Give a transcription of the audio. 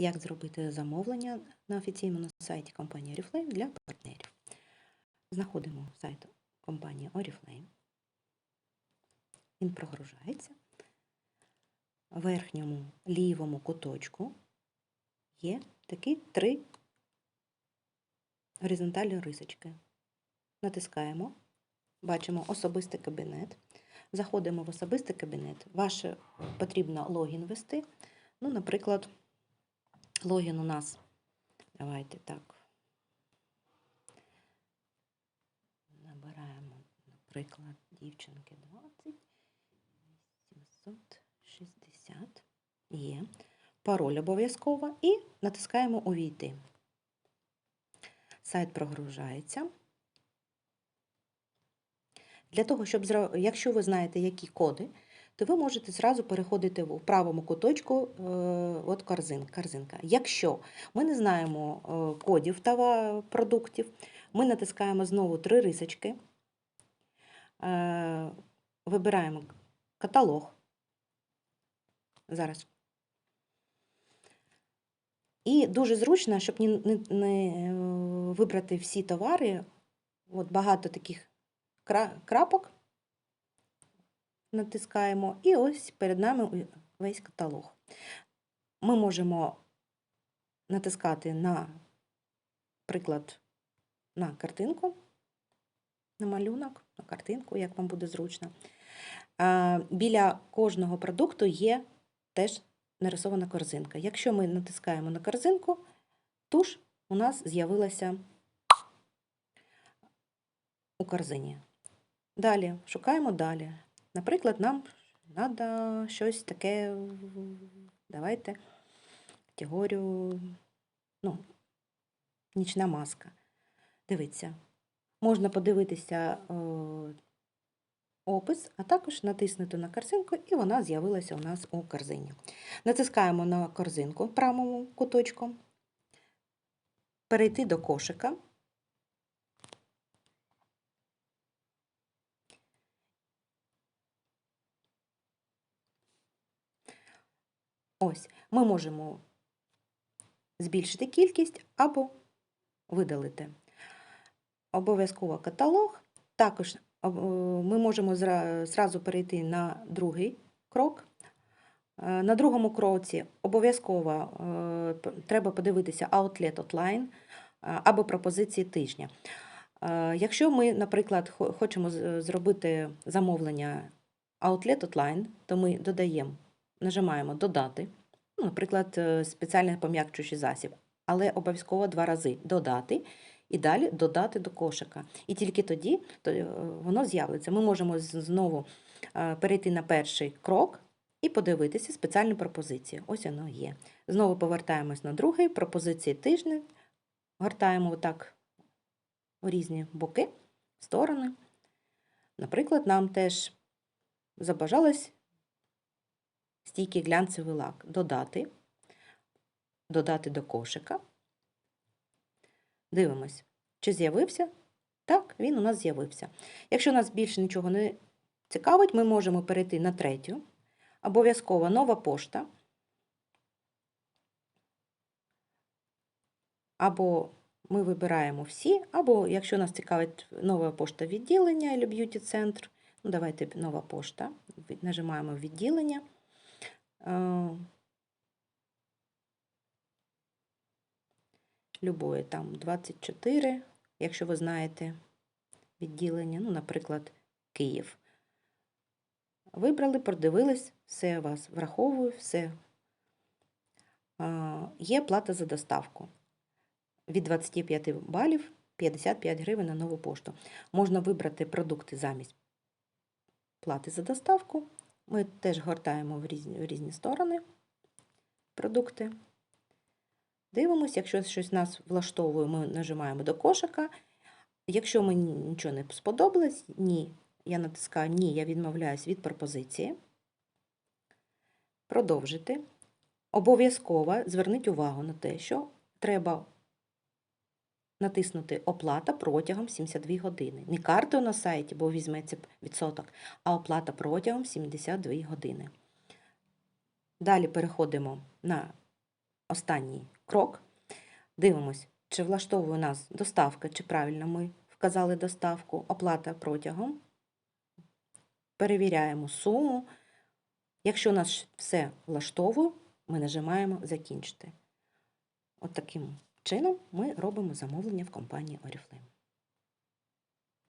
як зробити замовлення на офіційному сайті компанії Oriflame для партнерів. Знаходимо сайт компанії Oriflame. Він прогружається. В верхньому лівому куточку є такі три горизонтальні рисочки. Натискаємо, бачимо особистий кабінет. Заходимо в особистий кабінет. Ваше потрібно логін ввести. Ну, наприклад, логін у нас, давайте так. Набираємо, наприклад, дівчинки 20, 760. Є. Пароль обов'язково і натискаємо Увійти. Сайт прогружається. Для того, щоб якщо ви знаєте, які коди, то ви можете зразу переходити в правому куточку е, от корзин, корзинка. Якщо ми не знаємо е, кодів товар, продуктів, ми натискаємо знову три рисочки, е, вибираємо каталог. Зараз. І дуже зручно, щоб не, не, не вибрати всі товари, от багато таких крапок натискаємо, і ось перед нами весь каталог. Ми можемо натискати на приклад на картинку, на малюнок, на картинку, як вам буде зручно. Біля кожного продукту є теж нарисована корзинка. Якщо ми натискаємо на корзинку, туш у нас з'явилася у корзині. Далі шукаємо далі. Наприклад, нам треба щось таке, давайте категорію, ну, нічна маска. Дивіться, можна подивитися е, опис, а також натиснути на корзинку, і вона з'явилася у нас у корзині. Натискаємо на корзинку в правому куточку, перейти до кошика. Ось, ми можемо збільшити кількість або видалити. Обов'язково каталог. Також е, ми можемо зразу перейти на другий крок. Е, На другому кроці обов'язково е, треба подивитися Outlet Outline або пропозиції тижня. Якщо ми, наприклад, хочемо зробити замовлення Outlet Outline, то ми додаємо нажимаємо додати, ну, наприклад, е, спеціальний пом'якчуючий засіб, але обов'язково два рази додати і далі додати до кошика. І тільки тоді то, е, воно з'явиться. Ми можемо знову е, перейти на перший крок і подивитися спеціальні пропозиції. Ось воно є. Знову повертаємось на другий, пропозиції тижня, гортаємо отак у різні боки, сторони. Наприклад, нам теж забажалось стійкий глянцевий лак додати, додати до кошика. Дивимось, чи з'явився? Так, він у нас з'явився. Якщо нас більше нічого не цікавить, ми можемо перейти на третю. Обов'язково нова пошта. Або ми вибираємо всі, або якщо нас цікавить нова пошта відділення або б'юті-центр, ну давайте нова пошта, нажимаємо відділення. Е, Любої там 24, якщо ви знаєте відділення, ну, наприклад, Київ. Вибрали, продивились, все вас враховує, все. Є плата за доставку. Від 25 балів 55 гривень на нову пошту. Можна вибрати продукти замість плати за доставку. Ми теж гортаємо в різні, в різні сторони продукти. Дивимося, якщо щось нас влаштовує, ми нажимаємо до кошика. Якщо мені нічого не сподобалось, ні, я натискаю Ні, я відмовляюсь від пропозиції. Продовжити. Обов'язково зверніть увагу на те, що треба натиснути Оплата протягом 72 години. Не картою на сайті, бо візьметься відсоток, а оплата протягом 72 години. Далі переходимо на останній крок. Дивимось, чи влаштовує нас доставка, чи правильно ми вказали доставку, оплата протягом. Перевіряємо суму. Якщо нас все влаштовує, ми нажимаємо Закінчити. От таким чином ми робимо замовлення в компанії Oriflame.